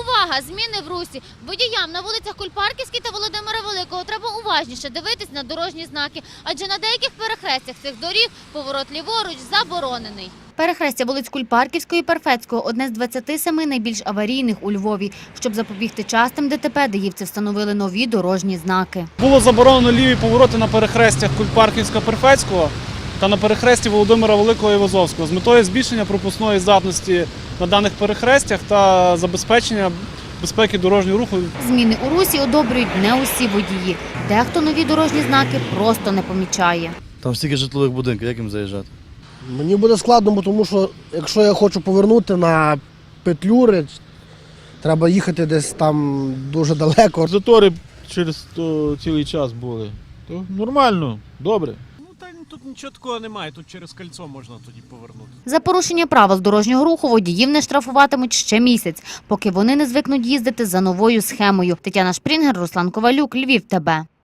Увага! Зміни в русі. Водіям на вулицях Кульпарківській та Володимира Великого треба уважніше дивитись на дорожні знаки, адже на деяких перехрестях цих доріг поворот ліворуч заборонений. Перехрестя вулиць Кульпарківської і Перфецького одне з 27 найбільш аварійних у Львові. Щоб запобігти частим ДТП, даївці встановили нові дорожні знаки. Було заборонено ліві повороти на перехрестях Кульпарківська Перфецького та на перехресті Володимира Великого і Вазовського з метою збільшення пропускної здатності на даних перехрестях та забезпечення безпеки дорожнього руху Зміни у русі одобрюють не усі водії. Дехто нові дорожні знаки просто не помічає. Там стільки житлових будинків, як їм заїжджати? Мені буде складно, бо тому що якщо я хочу повернути на Петлюри, треба їхати десь там дуже далеко. Затори через то цілий час були. То нормально, добре. Тут нічого такого немає, тут через кольцо можна тоді повернути. За порушення правил дорожнього руху водіїв не штрафуватимуть ще місяць, поки вони не звикнуть їздити за новою схемою. Тетяна Шпрінгер, Руслан Ковалюк, Львів ТБ.